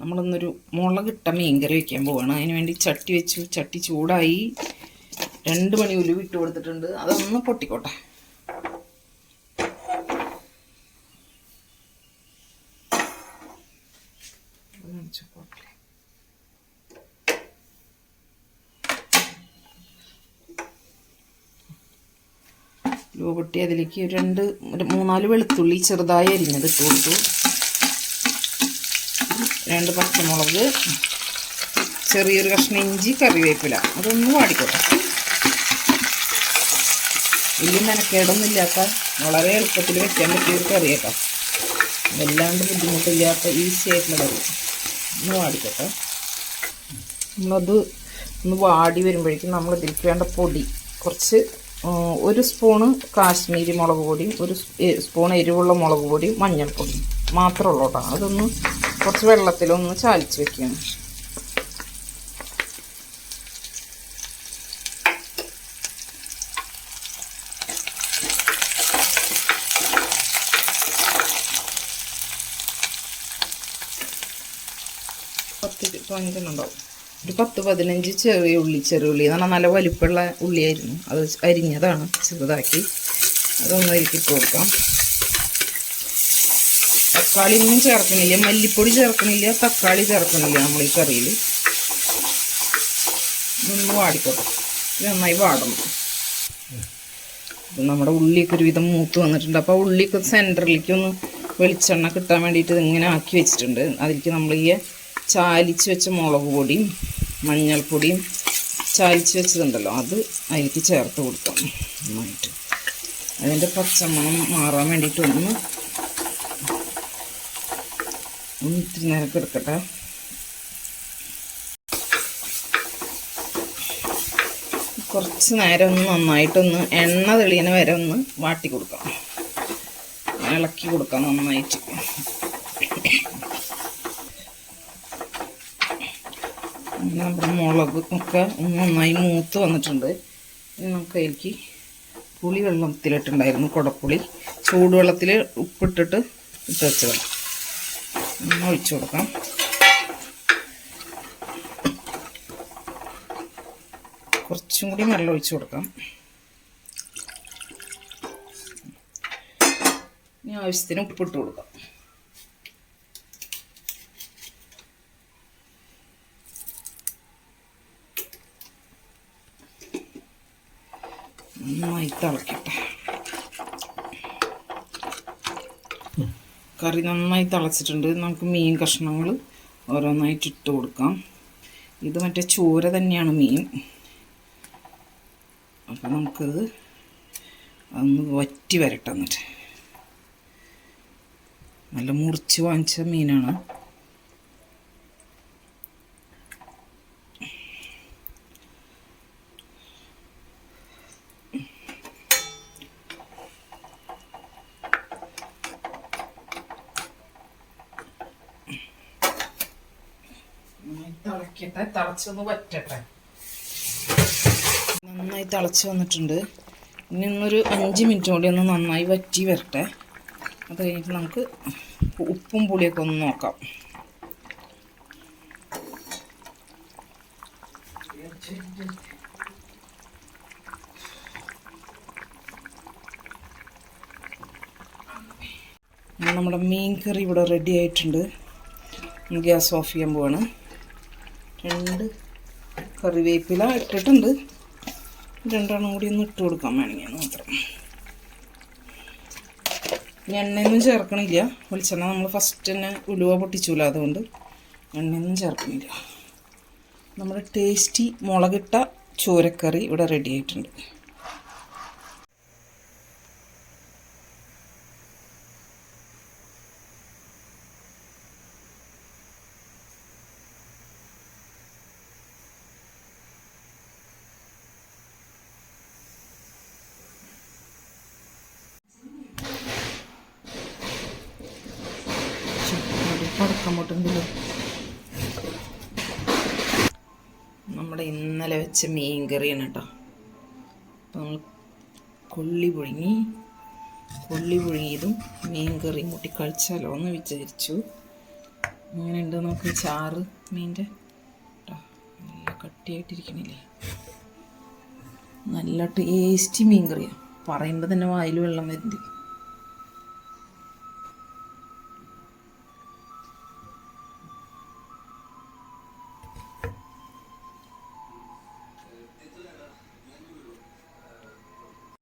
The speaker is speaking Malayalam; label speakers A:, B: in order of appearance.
A: നമ്മളൊന്നൊരു മുളകിട്ട മീൻകറി വെക്കാൻ പോവാണ്. അതിന് വേണ്ടി ചട്ടി വെച്ചു. ചട്ടി ചൂടായി. രണ്ട് മണി ഉലുവ് ഇട്ട് കൊടുത്തിട്ടുണ്ട്. അതൊന്ന് പൊട്ടിക്കോട്ടെ. ഉലുവ പൊട്ടി അതിലേക്ക് രണ്ട് മൂന്നാൽ വെളുത്തുള്ളി ചെറുതായി അരിഞ്ഞത് ഇട്ട് കൊടുത്തു. രണ്ട് പച്ചമുളക് ചെറിയൊരു കഷ്ണം ഇഞ്ചി കറിവേപ്പില. അതൊന്നും വാടിക്കോട്ടെ. വലിയ മെനക്കേടൊന്നും ഇല്ലാത്ത വളരെ എളുപ്പത്തിൽ വെക്കാൻ പറ്റിയ ഒരു കറി കേട്ടോ. വല്ലാണ്ട് ബുദ്ധിമുട്ടില്ലാത്ത ഈസി ആയിട്ടുള്ള കറി. ഒന്ന് വാടിക്കോട്ടെ. നമ്മളത് ഒന്ന് വാടി വരുമ്പോഴേക്കും നമ്മൾ ഇതിലേക്ക് വേണ്ട പൊടി കുറച്ച് ഒരു സ്പൂണ് കാശ്മീരി മുളക് പൊടിയും ഒരു സ്പൂൺ എരിവുള്ള മുളക് പൊടിയും മഞ്ഞൾപ്പൊടിയും മാത്രമേ കേട്ടോ. അതൊന്ന് കുറച്ച് വെള്ളത്തിലൊന്ന് ചാലിച്ച് പത്ത് പതിനഞ്ചെണ്ണം ഒരു പത്ത് പതിനഞ്ച് ചെറിയ ഉള്ളി ചെറിയ ഉള്ളി. എന്ന് പറഞ്ഞാൽ നല്ല വലിപ്പമുള്ള ഉള്ളിയായിരുന്നു. അത് അരിഞ്ഞതാണ് ചെറുതാക്കി. അതൊന്ന് ഇരിക്കി കൊടുക്കാം. തക്കാളി ഒന്നും ചേർക്കണില്ല മല്ലിപ്പൊടി ചേർക്കണില്ല തക്കാളി ചേർക്കണില്ല നമ്മൾ ഈ കറിയിൽ ഒന്ന് വാടിക്കോട്ടെ. നന്നായി വാടണം. നമ്മുടെ ഉള്ളിയൊക്കെ ഒരുവിധം മൂത്ത് വന്നിട്ടുണ്ട്. അപ്പോൾ ഉള്ളിയൊക്കെ സെന്ററിലേക്ക് ഒന്ന് വെളിച്ചെണ്ണ കിട്ടാൻ വേണ്ടിയിട്ട് ഇതിങ്ങനെ ആക്കി വെച്ചിട്ടുണ്ട്. അതിലേക്ക് നമ്മൾ ഈ ചാലിച്ച് വെച്ച മുളക് പൊടിയും മഞ്ഞൾപ്പൊടിയും ചാലിച്ച് വെച്ചതുണ്ടല്ലോ അത് അതിലേക്ക് ചേർത്ത് കൊടുക്കാം. നന്നായിട്ട്. അതിന്റെ പച്ചമണം മാറാൻ വേണ്ടിയിട്ട് ഒന്ന് ഒന്ന് ഇത്തിരി നേരമൊക്കെ എടുക്കട്ടെ. കുറച്ച് നേരം ഒന്ന് നന്നായിട്ടൊന്ന് എണ്ണ തെളിയണ വരെ ഒന്ന് വാട്ടി കൊടുക്കാം ഇളക്കി കൊടുക്കാം നന്നായിട്ട്. നമ്മുടെ മുളക് ഒക്കെ നന്നായി മൂത്ത് വന്നിട്ടുണ്ട്. നമുക്ക് അതിലേക്ക് പുളി വെള്ളത്തിലിട്ടുണ്ടായിരുന്നു കുടപ്പുളി. ചൂടുവെള്ളത്തിൽ ഉപ്പിട്ടിട്ട് ഇട്ട് വെച്ചതാണ്. ഒന്ന് ഒഴിച്ചു കൊടുക്കാം. കുറച്ചും കൂടി വെള്ളം ഒഴിച്ചു കൊടുക്കാം. ഇനി ആവശ്യത്തിന് ഉപ്പിട്ട് കൊടുക്കാം. നന്നായി തിളക്കട്ടെ കറി നന്നായി തിളച്ചിട്ടുണ്ട്. നമുക്ക് മീൻ കഷ്ണങ്ങൾ ഓരോന്നായിട്ട് ഇട്ട് കൊടുക്കാം. ഇത് മറ്റേ ചൂര തന്നെയാണ് മീൻ. അപ്പം നമുക്കത് അതൊന്ന് വറ്റി വരട്ടെ എന്നിട്ട്. നല്ല മുറിച്ച് വാങ്ങിച്ച മീനാണ്. തിളക്കട്ടെ തിളച്ചൊന്ന് വറ്റട്ടെ. നന്നായി തിളച്ച് വന്നിട്ടുണ്ട്. ഇനി ഒന്നൊരു അഞ്ച് മിനിറ്റ് കൂടി ഒന്ന് നന്നായി വറ്റി വരട്ടെ. അത് കഴിഞ്ഞിട്ട് നമുക്ക് ഉപ്പും പുളിയൊക്കെ ഒന്ന് നോക്കാം. നമ്മുടെ മീൻ കറി ഇവിടെ റെഡി ആയിട്ടുണ്ട്. ഗ്യാസ് ഓഫ് ചെയ്യാൻ പോവാണ്. രണ്ട് കറിവേപ്പില ഇട്ടിട്ടുണ്ട്. രണ്ടെണ്ണം കൂടി ഒന്ന് ഇട്ട് കൊടുക്കാൻ വേണമെങ്കിൽ മാത്രം എണ്ണയൊന്നും ചേർക്കണില്ല. വെളിച്ചെണ്ണ നമ്മൾ ഫസ്റ്റ് തന്നെ ഉലുവ പൊട്ടിച്ചൂല അതുകൊണ്ട് എണ്ണയൊന്നും ചേർക്കണില്ല. നമ്മുടെ ടേസ്റ്റി മുളകിട്ട ചോരക്കറി ഇവിടെ റെഡി ആയിട്ടുണ്ട്. പടക്കമ്പോട്ടെങ്കിലും നമ്മുടെ ഇന്നലെ വെച്ച മീൻ കറിയാണ് കേട്ടോ. അപ്പം നമ്മൾ കൊള്ളി പുഴുങ്ങി കൊള്ളി പുഴുങ്ങിയതും മീൻ കറിയും കൂട്ടി കഴിച്ചാലോ എന്ന് വിചാരിച്ചു. അങ്ങനെ ഉണ്ട് നമുക്ക് ചാറ് മീന്റെ? ട്ടോ, നല്ല കട്ടിയായിട്ടിരിക്കണില്ലേ? നല്ല ടേസ്റ്റി മീൻ കറിയാണ് പറയുമ്പോൾ തന്നെ വായിൽ വെള്ളം വരുന്നുണ്ട്.